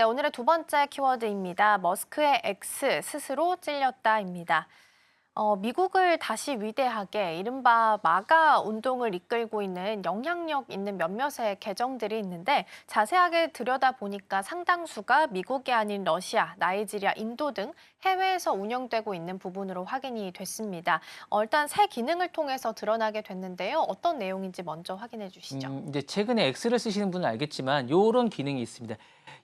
네, 오늘의 두 번째 키워드입니다. 머스크의 X 스스로 찔렸다입니다. 어, 미국을 다시 위대하게 이른바 마가 운동을 이끌고 있는 영향력 있는 몇몇의 계정들이 있는데 자세하게 들여다보니까 상당수가 미국이 아닌 러시아, 나이지리아, 인도 등 해외에서 운영되고 있는 부분으로 확인이 됐습니다. 어, 일단 새 기능을 통해서 드러나게 됐는데요. 어떤 내용인지 먼저 확인해 주시죠. 음, 이제 최근에 X를 쓰시는 분은 알겠지만 이런 기능이 있습니다.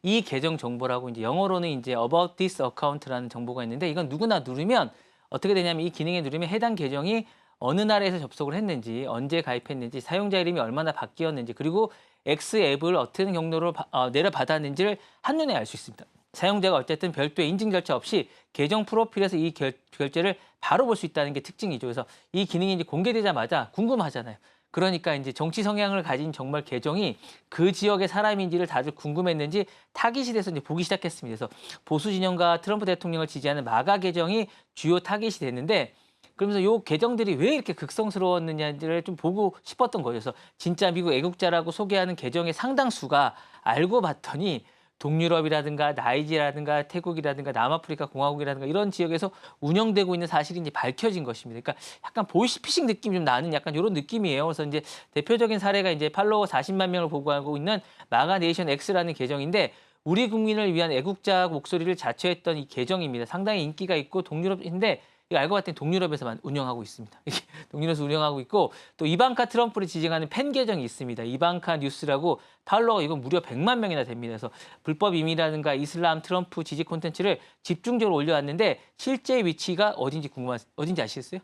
이 계정 정보라고 이제 영어로는 이제 about this account라는 정보가 있는데 이건 누구나 누르면 어떻게 되냐면 이 기능에 누르면 해당 계정이 어느 나라에서 접속을 했는지 언제 가입했는지 사용자 이름이 얼마나 바뀌었는지 그리고 X 앱을 어떤 경로로 바- 어, 내려받았는지를 한눈에 알 수 있습니다. 사용자가 어쨌든 별도의 인증 절차 없이 계정 프로필에서 이 결, 결제를 바로 볼 수 있다는 게 특징이죠. 그래서 이 기능이 이제 공개되자마자 궁금하잖아요. 그러니까 이제 정치 성향을 가진 정말 계정이 그 지역의 사람인지를 다들 궁금했는지 타깃이 돼서 이제 보기 시작했습니다. 그래서 보수 진영과 트럼프 대통령을 지지하는 마가 계정이 주요 타깃이 됐는데 그러면서 요 계정들이 왜 이렇게 극성스러웠느냐를 좀 보고 싶었던 거예요. 그래서 진짜 미국 애국자라고 소개하는 계정의 상당수가 알고 봤더니 동유럽이라든가 나이지라든가 태국이라든가 남아프리카 공화국이라든가 이런 지역에서 운영되고 있는 사실이 이제 밝혀진 것입니다. 그러니까 약간 보이스피싱 느낌이 좀 나는 약간 이런 느낌이에요. 그래서 이제 대표적인 사례가 이제 팔로워 40만 명을 보고하고 있는 마가 네이션 X라는 계정인데 우리 국민을 위한 애국자 목소리를 자처했던 이 계정입니다. 상당히 인기가 있고 동유럽인데 이거 알고 봤더니 동유럽에서만 운영하고 있습니다. 동유럽에서 운영하고 있고 또 이방카 트럼프를 지지하는 팬 계정이 있습니다. 이방카 뉴스라고 팔로워가 이거 무려 100만 명이나 됩니다. 그래서 불법 이민이라든가 이슬람 트럼프 지지 콘텐츠를 집중적으로 올려왔는데 실제 위치가 어딘지 궁금한 어딘지 아시겠어요?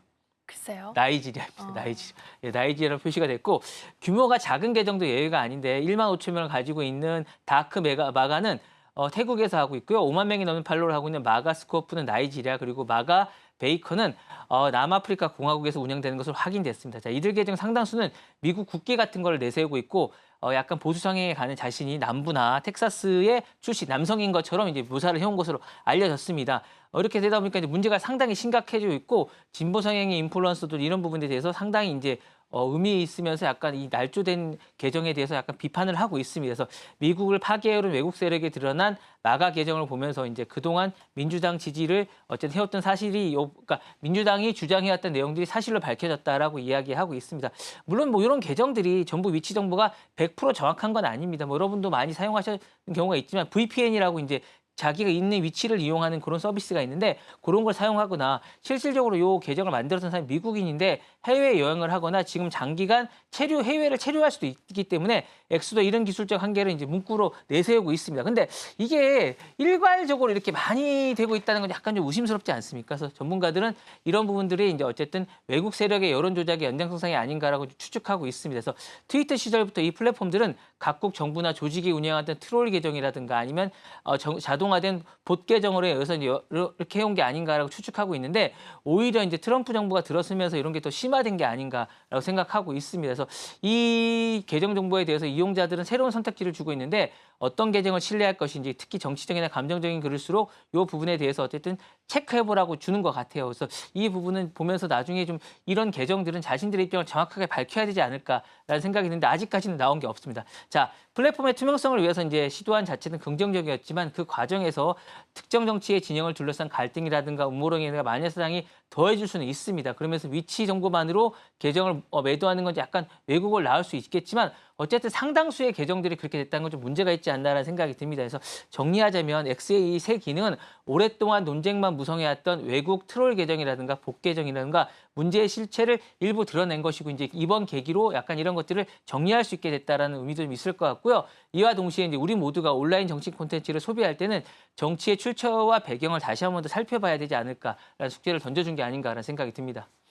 글쎄요. 나이지리아입니다. 어. 나이지리아. 예, 나이지리아로 표시가 됐고 규모가 작은 계정도 예외가 아닌데 1만 5천 명을 가지고 있는 다크 메가 마가는 어, 태국에서 하고 있고요. 5만 명이 넘는 팔로우를 하고 있는 마가 스코프는 나이지리아 그리고 마가 베이커는 어, 남아프리카 공화국에서 운영되는 것으로 확인됐습니다. 자, 이들 계정 상당수는 미국 국기 같은 걸 내세우고 있고 어, 약간 보수 성향에 가는 자신이 남부나 텍사스의 출신 남성인 것처럼 이제 묘사를 해온 것으로 알려졌습니다. 어, 이렇게 되다 보니까 이제 문제가 상당히 심각해지고 있고 진보 성향의 인플루언서들 이런 부분에 대해서 상당히 이제 어, 의미 있으면서 약간 이 날조된 계정에 대해서 약간 비판을 하고 있습니다. 그래서 미국을 파괴해오는 외국 세력에 드러난 마가 계정을 보면서 이제 그동안 민주당 지지를 어쨌든 해왔던 사실이 요, 그러니까 민주당이 주장해왔던 내용들이 사실로 밝혀졌다라고 이야기하고 있습니다. 물론 뭐 이런 계정들이 전부 위치 정보가 100% 정확한 건 아닙니다. 뭐 여러분도 많이 사용하시는 경우가 있지만 VPN이라고 이제 자기가 있는 위치를 이용하는 그런 서비스가 있는데 그런 걸 사용하거나 실질적으로 요 계정을 만들었던 사람이 미국인인데 해외 여행을 하거나 지금 장기간 체류 해외를 체류할 수도 있기 때문에 엑스도 이런 기술적 한계를 이제 문구로 내세우고 있습니다. 근데 이게 일괄적으로 이렇게 많이 되고 있다는 건 약간 좀 의심스럽지 않습니까? 그래서 전문가들은 이런 부분들이 이제 어쨌든 외국 세력의 여론 조작의 연장선상이 아닌가라고 추측하고 있습니다. 그래서 트위터 시절부터 이 플랫폼들은 각국 정부나 조직이 운영하던 트롤 계정이라든가 아니면 어, 정- 자동 화된 봇 계정으로 해서 이렇게 해온 게 아닌가라고 추측하고 있는데 오히려 이제 트럼프 정부가 들어서면서 이런 게 더 심화된 게 아닌가라고 생각하고 있습니다. 그래서 이 계정 정보에 대해서 이용자들은 새로운 선택지를 주고 있는데 어떤 계정을 신뢰할 것인지 특히 정치적이나 감정적인 글일수록 이 부분에 대해서 어쨌든 체크해보라고 주는 것 같아요. 그래서 이 부분은 보면서 나중에 좀 이런 계정들은 자신들의 입장을 정확하게 밝혀야 되지 않을까라는 생각이 드는데 아직까지는 나온 게 없습니다. 자, 플랫폼의 투명성을 위해서 이제 시도한 자체는 긍정적이었지만 그 과정에서 특정 정치의 진영을 둘러싼 갈등이라든가 음모론이라든가 마녀 사상이 더해질 수는 있습니다. 그러면서 위치 정보만으로 계정을 어, 매도하는 건 약간 왜곡을 낳을 수 있겠지만 어쨌든 상당수의 계정들이 그렇게 됐다는 건 좀 문제가 있지 않나라는 생각이 듭니다. 그래서 정리하자면 X의 이새 기능은 오랫동안 논쟁만 무성해왔던 외국 트롤 계정이라든가 복 계정이라든가 문제의 실체를 일부 드러낸 것이고 이제 이번 계기로 약간 이런 것들을 정리할 수 있게 됐다라는 의미도 좀 있을 것 같고요. 이와 동시에 이제 우리 모두가 온라인 정치 콘텐츠를 소비할 때는 정치의 출처와 배경을 다시 한 번 더 살펴봐야 되지 않을까라는 숙제를 던져준 게 아닌가라는 생각이 듭니다.